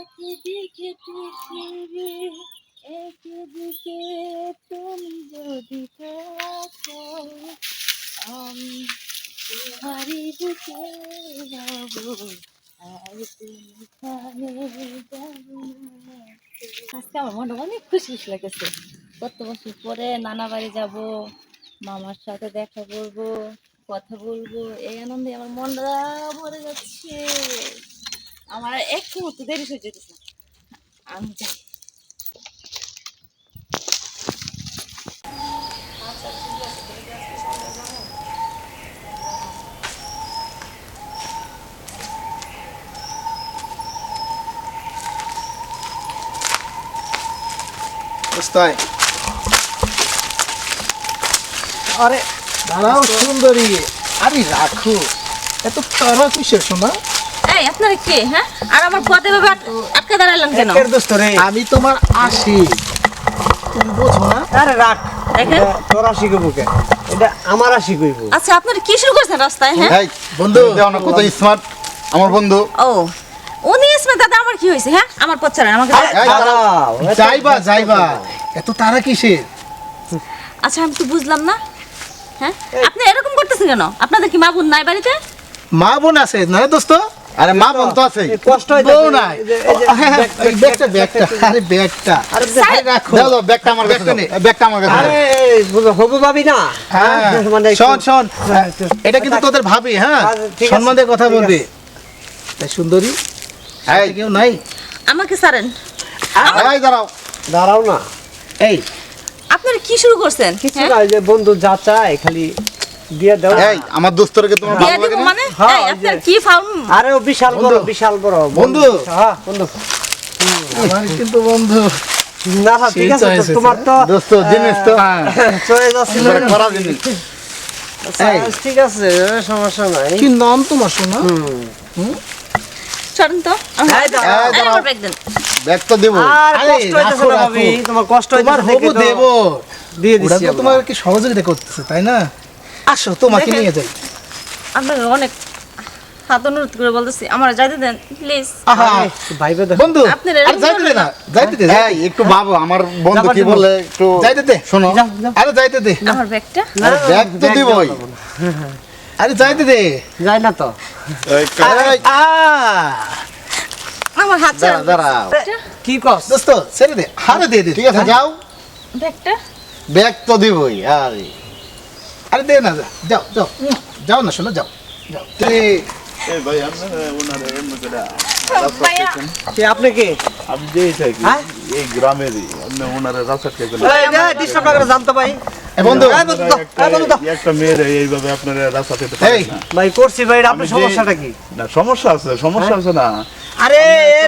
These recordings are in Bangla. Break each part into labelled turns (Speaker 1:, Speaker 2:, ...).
Speaker 1: একদিকে পৃথিবী তুমি যদি থাকো, আমি তোমারই বুকে রব আর তুমি কানে যাব আজকে আমার মনে অনেক খুশি লাগতেছে। কত বছর পরে নানা বাড়ি যাব, মামার সাথে দেখা করব, কথা বলব, এই আনন্দে আমার মনটা ভরে যাচ্ছে। আমার এক মুহূর্ত দেরি হয়ে যেতেছে। না। আমি যাই।
Speaker 2: আরে দাঁড়াও সুন্দরী। আরে রাখো। এত তারা কিসের শোনা
Speaker 1: এই আপনারা কে হ্যাঁ? আর আমার পথে ভাবে আটকে দাঁড়ালেন কেন?
Speaker 3: একের দোস্ত রে
Speaker 2: আমি তোমার আশি। তুমি বোঝো না?
Speaker 3: আরে রাখ।
Speaker 1: দেখেন।
Speaker 3: তোরা কে? এটা আমার আশি কইব।
Speaker 1: আচ্ছা আপনারা কি শুরু করছেন রাস্তায় হ্যাঁ?
Speaker 4: এই
Speaker 2: বন্ধু।
Speaker 4: বন্ধু দেও না কত স্মার্ট আমার বন্ধু।
Speaker 1: ও উনি দাদা আমার কি হয়েছে হ্যাঁ? আমার পথ ছাড়েন আমাকে
Speaker 2: যাইবা যাইবা। এত তারা কিসের?
Speaker 1: আচ্ছা আমি তো বুঝলাম না হ্যাঁ? আপনি এরকম করতেছেন কেন? আপনাদের কি মা বোন নাই বাড়িতে?
Speaker 2: মা বোন আছে না দোস্ত?
Speaker 4: আরে মা বোন তো আছে
Speaker 3: কষ্ট
Speaker 2: বউ নাই। ব্যাগটা ব্যাগটা আরে ব্যাগটা।
Speaker 3: আরে
Speaker 2: আরে রাখো
Speaker 4: দাও দাও ব্যাগটা আমার কাছে
Speaker 2: ব্যাগটা
Speaker 4: ব্যাগটা আমার কাছে
Speaker 3: আরে হবু ভাবি না?
Speaker 2: হ্যাঁ
Speaker 3: মানে
Speaker 2: শোন শোন। এটা কিন্তু তোদের ভাবি হ্যাঁ?
Speaker 3: আচ্ছা,
Speaker 2: সম্মান দিয়ে কথা বলবি। তাই সুন্দরী
Speaker 4: এই।
Speaker 2: কেউ নাই?
Speaker 1: আমাকে
Speaker 4: এই দাঁড়াও।
Speaker 3: দাঁড়াও না।
Speaker 2: এই।
Speaker 1: আপনারা কি শুরু করছেন?
Speaker 3: কিছু
Speaker 1: হ্যাঁ?
Speaker 3: না যে বন্ধু যা চায় খালি দিয়ে দাও।
Speaker 4: এই আমার দোস্তরকে তোমার ভালো
Speaker 1: দিব
Speaker 4: লাগে না?
Speaker 1: মানে?
Speaker 3: হ্যাঁ,
Speaker 1: এই আপনার কি ফাউল?
Speaker 3: আরে ও বিশাল বড় বিশাল বড়।
Speaker 2: বন্ধু।
Speaker 3: হ্যাঁ। বন্ধু।
Speaker 2: আমার কিন্তু বন্ধু।
Speaker 3: না না ঠিক আছে তোমার তো
Speaker 4: দোস্ত জিনিস তো। হ্যাঁ।
Speaker 3: চলে যাচ্ছিল।
Speaker 4: একবারে জিনিস।
Speaker 3: ঠিক আছে সমস্যা নাই।
Speaker 2: কি নাম তোমার শোনা
Speaker 3: হুম।
Speaker 1: ছাড়েন তো।
Speaker 3: এই দাঁড়াও,
Speaker 1: এই
Speaker 4: দাঁড়াও।
Speaker 1: আমার ব্যাগ
Speaker 4: তো দেবো।
Speaker 3: কষ্ট তোমার
Speaker 2: তোমার দেব।
Speaker 3: দিয়ে দিচ্ছি
Speaker 2: তোমার কি সহযোগিতা করতেছে তাই না? আসো তোমাকে নিয়ে যাই।
Speaker 1: আপনাকে অনেক হাত অনুরোধ করে বলতেছি আমার যাইতে দেন প্লিজ
Speaker 3: ভাইবে
Speaker 2: বন্ধু আরে যাইতে দে না। যাইতে দে।
Speaker 4: এই একটু ভাবো আমার বন্ধু কি বলে একটু
Speaker 2: যাইতে দে।
Speaker 4: শোনো।
Speaker 2: আরে যাইতে দে।
Speaker 1: আমার ব্যাগটা?
Speaker 4: আরে ব্যাগ তো দিবই।
Speaker 3: যাবে না।
Speaker 2: আরে যাইতে দে।
Speaker 3: যাই না তো।
Speaker 2: আ
Speaker 1: আমার হাত ছাড়েন
Speaker 4: দাঁড়া।
Speaker 3: কি কস?
Speaker 2: দোস্ত ছেড়ে দে হারে দিয়ে দে।
Speaker 4: ঠিক আছে যাও।
Speaker 1: ব্যাগটা?
Speaker 4: ব্যাগ তো দিবই আরে।
Speaker 2: আরে দে না যাও যাও যাও না শোনো যাও যাও।
Speaker 3: আপনি কি?
Speaker 5: আমি যেই থাকি
Speaker 3: হ্যাঁ?
Speaker 5: এই গ্রামেরই আপনি ওনারা রাস্তা
Speaker 2: বন্ধু।
Speaker 5: একটা মেয়ের এইভাবে আপনারা রাস্তা থেকে
Speaker 3: ভাই করছি ভাই আপনার সমস্যাটা কি?
Speaker 5: না সমস্যা আছে সমস্যা আছে না।
Speaker 3: আরে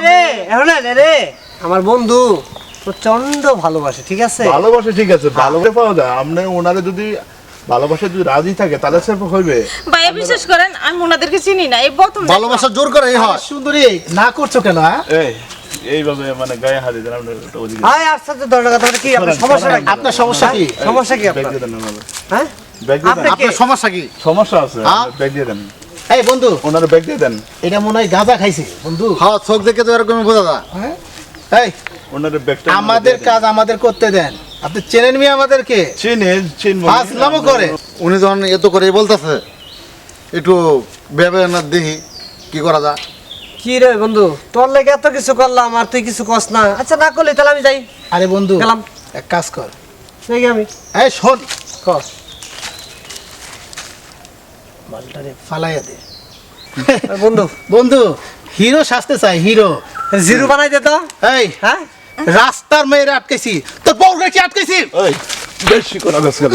Speaker 3: রে এখন রে। আমার বন্ধু প্রচণ্ড ভালোবাসে ঠিক আছে?
Speaker 5: ভালোবাসে ঠিক আছে ভালোবাসা পাওয়া যায়। আপনি ওনারা যদি ভালোবাসা যদি রাজি থাকে তাহলে সে হইবে।
Speaker 1: ভাইয়া বিশ্বাস করেন আমি ওনাদেরকে চিনি না এই প্রথম
Speaker 4: ভালোবাসা জোর করে এই হয়।
Speaker 2: সুন্দরী না করছ কেন হ্যাঁ?
Speaker 5: এই এইভাবে মানে গায়ে আপনার ওদিকে
Speaker 3: আয় আস্তে দরজা কথা কি আপনার সমস্যাটা কি
Speaker 2: আপনার সমস্যা কি?
Speaker 3: সমস্যা কি আপনার? হ্যাঁ?
Speaker 5: ব্যাগ দিয়ে দেন।
Speaker 4: আপনার সমস্যা কি?
Speaker 5: সমস্যা আছে
Speaker 4: হ্যাঁ?
Speaker 5: ব্যাগ দিয়ে দেন।
Speaker 2: এই বন্ধু।
Speaker 5: ওনারা ব্যাগ দিয়ে দেন।
Speaker 2: এটা মনে হয় গাঁজা খাইছে বন্ধু।
Speaker 4: হ্যাঁ চোখ দেখে তো এরকমই বোঝা যায়।
Speaker 2: হ্যাঁ? এই
Speaker 5: ওনারা ব্যাগটা
Speaker 2: আমাদের কাজ আমাদের করতে দেন। আপনি চেনেন মি আমাদেরকে?
Speaker 5: চিনে চিনবো
Speaker 2: করে।
Speaker 4: উনি যখন এত করে বলতেছে একটু ভেবে না দেখি কি করা যায়।
Speaker 3: কি রে বন্ধু তোর লেগে এত কিছু করলাম আর তুই কিছু কস না। আচ্ছা না করলে তাহলে আমি যাই।
Speaker 2: আরে বন্ধু
Speaker 3: গেলাম।
Speaker 2: এক কাজ কর।
Speaker 3: আমি।
Speaker 2: এই শোন।
Speaker 3: কস
Speaker 2: মালটারে ফালাইয়া দে।
Speaker 3: বন্ধু।
Speaker 2: বন্ধু হিরো সাজতে চাই হিরো।
Speaker 3: জিরো বানাই দে তো।
Speaker 2: এই
Speaker 3: হ্যাঁ?
Speaker 2: রাস্তার মেয়েরা আটকেছি। তোর বউরে কি আটকেছি
Speaker 5: এই বেশি করা গাছ করে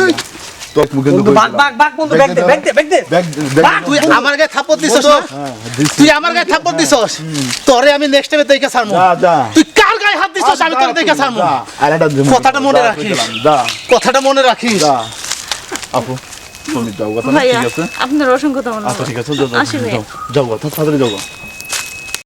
Speaker 5: তোর মুখে
Speaker 3: বন্ধু বাগ বাগ বাগ বন্ধু ব্যাগ দে ব্যাগ দে ব্যাগ দে।
Speaker 5: ব্যাগ
Speaker 2: তুই আমার গায়ে থাপ্পড় দিছস না তুই আমার গায়ে থাপ্পড় দিছস? তোরে আমি নেক্সট টাইমে দেখে ছাড়মু। তুই কার গায়ে হাত দিছস? আমি তোরে দেখে ছাড়মু। কথাটা মনে রাখিস। কথাটা মনে রাখিস।
Speaker 5: আপু তুমি যাও কথা ঠিক আছে?
Speaker 1: আপনার অসংখ্য ধন্যবাদ।
Speaker 5: আচ্ছা ঠিক আছে। যাও যাও কথা তাড়াতাড়ি যাও।